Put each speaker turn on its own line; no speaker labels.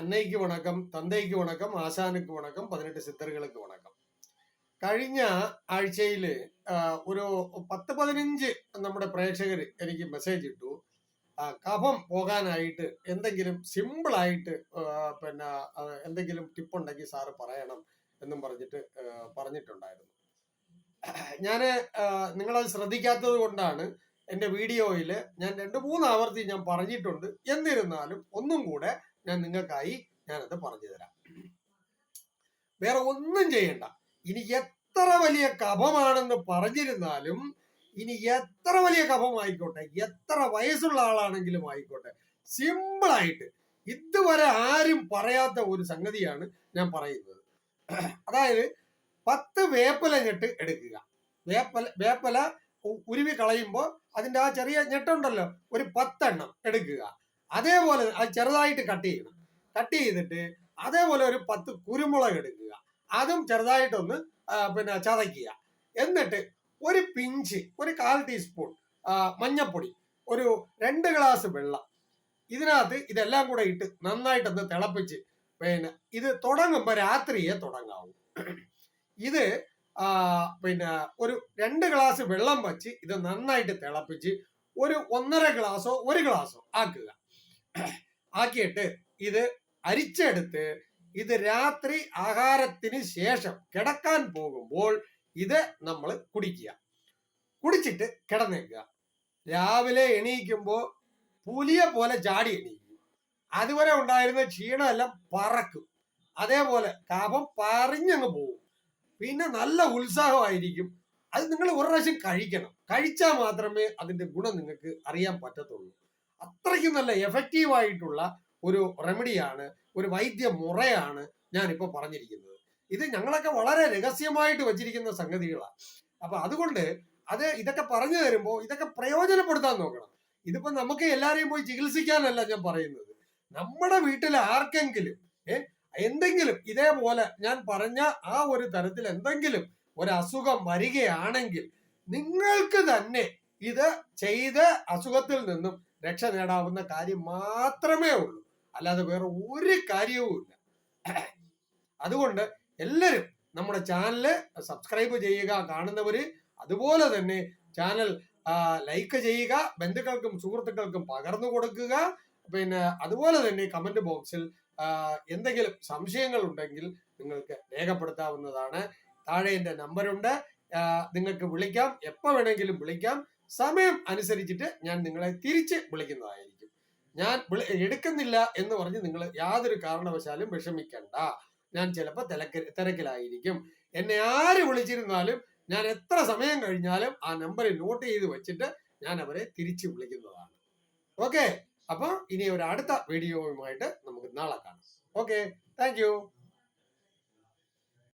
അന്നയ്ക്ക് വണക്കം തന്തയ്ക്ക് വണക്കം ആശാനക്ക് വണക്കം പതിനെട്ട് സിദ്ധറുകൾക്ക് വണക്കം. കഴിഞ്ഞ ആഴ്ചയിൽ ഒരു പത്ത് പതിനഞ്ച് നമ്മുടെ പ്രേക്ഷകർ എനിക്ക് മെസ്സേജ് ഇട്ടു. കഫം പോകാനായിട്ട് എന്തെങ്കിലും സിമ്പിളായിട്ട് പിന്നെ എന്തെങ്കിലും ടിപ്പ് ഉണ്ടെങ്കിൽ സാറ് പറയണം എന്നും പറഞ്ഞിട്ട് പറഞ്ഞിട്ടുണ്ടായിരുന്നു. ഞാൻ നിങ്ങളത് ശ്രദ്ധിക്കാത്തത് കൊണ്ടാണ് എന്റെ വീഡിയോയിൽ ഞാൻ രണ്ട് മൂന്ന് ആവർത്തി ഞാൻ പറഞ്ഞിട്ടുണ്ട്. എന്നിരുന്നാലും ഒന്നും കൂടെ ഞാൻ നിങ്ങൾക്കായി ഞാനത് പറഞ്ഞു തരാം വേറെ ഒന്നും ചെയ്യണ്ട. ഇനി എത്ര വലിയ കഫമാണെന്ന് പറഞ്ഞിരുന്നാലും ഇനി എത്ര വലിയ കഫമായിക്കോട്ടെ എത്ര വയസ്സുള്ള ആളാണെങ്കിലും ആയിക്കോട്ടെ സിമ്പിളായിട്ട് ഇതുവരെ ആരും പറയാത്ത ഒരു സംഗതിയാണ് ഞാൻ പറയുന്നത്. അതായത് പത്ത് വേപ്പില ഞെട്ട് എടുക്കുക. വേപ്പല വേപ്പല ഉരുവി കളയുമ്പോൾ അതിന്റെ ആ ചെറിയ ഞെട്ടുണ്ടല്ലോ ഒരു പത്തെണ്ണം എടുക്കുക. അതേപോലെ അത് ചെറുതായിട്ട് കട്ട് ചെയ്യണം. കട്ട് ചെയ്തിട്ട് അതേപോലെ ഒരു പത്ത് കുരുമുളക് എടുക്കുക. അതും ചെറുതായിട്ടൊന്ന് പിന്നെ ചതയ്ക്കുക. എന്നിട്ട് ഒരു പിഞ്ച് ഒരു കാൽ ടീസ്പൂൺ മഞ്ഞപ്പൊടി ഒരു രണ്ട് ഗ്ലാസ് വെള്ളം. ഇതിനകത്ത് ഇതെല്ലാം കൂടെ ഇട്ട് നന്നായിട്ടൊന്ന് തിളപ്പിച്ച് പിന്നെ ഇത് തുടങ്ങുമ്പോൾ രാത്രിയെ തുടങ്ങാവൂ. ഇത് പിന്നെ ഒരു രണ്ട് ഗ്ലാസ് വെള്ളം വച്ച് ഇത് നന്നായിട്ട് തിളപ്പിച്ച് ഒരു ഒന്നര ഗ്ലാസോ ഒരു ഗ്ലാസോ ആക്കുക. ആക്കിയിട്ട് ഇത് അരിച്ചെടുത്ത് ഇത് രാത്രി ആഹാരത്തിന് ശേഷം കിടക്കാൻ പോകുമ്പോൾ ഇത് നമ്മൾ കുടിക്കുക. കുടിച്ചിട്ട് കിടന്നേക്കുക. രാവിലെ എണീക്കുമ്പോൾ പുലിയെ പോലെ ചാടി എണീക്കും. അതുവരെ ഉണ്ടായിരുന്ന ക്ഷീണമെല്ലാം പറക്കും. അതേപോലെ കാപം പറഞ്ഞങ്ങ് പോകും. പിന്നെ നല്ല ഉത്സാഹമായിരിക്കും. അത് നിങ്ങൾ ഒരു പ്രാവശ്യം കഴിക്കണം. കഴിച്ചാൽ മാത്രമേ അതിന്റെ ഗുണം നിങ്ങൾക്ക് അറിയാൻ പറ്റത്തുള്ളൂ. അത്രയ്ക്കും നല്ല എഫക്റ്റീവ് ആയിട്ടുള്ള ഒരു റെമഡിയാണ് ഒരു വൈദ്യ മുറയാണ് ഞാനിപ്പോൾ പറഞ്ഞിരിക്കുന്നത്. ഇത് ഞങ്ങളൊക്കെ വളരെ രഹസ്യമായിട്ട് വച്ചിരിക്കുന്ന സംഗതികളാണ് അപ്പൊ അതുകൊണ്ട് അത് ഇതൊക്കെ പറഞ്ഞു തരുമ്പോൾ ഇതൊക്കെ പ്രയോജനപ്പെടുത്താൻ നോക്കണം. ഇതിപ്പോ നമുക്ക് എല്ലാരെയും പോയി ചികിത്സിക്കാനല്ല ഞാൻ പറയുന്നത്. നമ്മുടെ വീട്ടിൽ ആർക്കെങ്കിലും എന്തെങ്കിലും ഇതേപോലെ ഞാൻ പറഞ്ഞ ആ ഒരു തരത്തിൽ എന്തെങ്കിലും ഒരു അസുഖം വരികയാണെങ്കിൽ നിങ്ങൾക്ക് തന്നെ ഇത് ചെയ്ത് അസുഖത്തിൽ നിന്നും രക്ഷ നേടാവുന്ന കാര്യം മാത്രമേ ഉള്ളൂ. അല്ലാതെ വേറെ ഒരു കാര്യവുമില്ല അതുകൊണ്ട് എല്ലാവരും നമ്മുടെ ചാനൽ സബ്സ്ക്രൈബ് ചെയ്യുക കാണുന്നവർ അതുപോലെ തന്നെ ചാനൽ ലൈക്ക് ചെയ്യുക ബന്ധുക്കൾക്കും സുഹൃത്തുക്കൾക്കും പകർന്നു കൊടുക്കുക. പിന്നെ അതുപോലെ തന്നെ കമന്റ് ബോക്സിൽ എന്തെങ്കിലും സംശയങ്ങൾ ഉണ്ടെങ്കിൽ നിങ്ങൾക്ക് രേഖപ്പെടുത്താവുന്നതാണ്. താഴെ എന്റെ നമ്പറുണ്ട് നിങ്ങൾക്ക് വിളിക്കാം. എപ്പോൾ വേണമെങ്കിലും വിളിക്കാം. സമയം അനുസരിച്ചിട്ട് ഞാൻ നിങ്ങളെ തിരിച്ച് വിളിക്കുന്നതായിരിക്കും. ഞാൻ എടുക്കുന്നില്ല എന്ന് പറഞ്ഞ് നിങ്ങൾ യാതൊരു കാരണവശാലും വിഷമിക്കണ്ട. ഞാൻ ചിലപ്പോൾ തിരക്ക് തിരക്കിലായിരിക്കും. എന്നെ ആര് വിളിച്ചിരുന്നാലും ഞാൻ എത്ര സമയം കഴിഞ്ഞാലും ആ നമ്പറിൽ നോട്ട് ചെയ്ത് വെച്ചിട്ട് ഞാൻ അവരെ തിരിച്ചു വിളിക്കുന്നതാണ്. ഓക്കെ? അപ്പോൾ ഇനി ഒരു അടുത്ത വീഡിയോയുമായിട്ട് നമുക്ക് നാളെ കാണാം. ഓക്കെ? താങ്ക്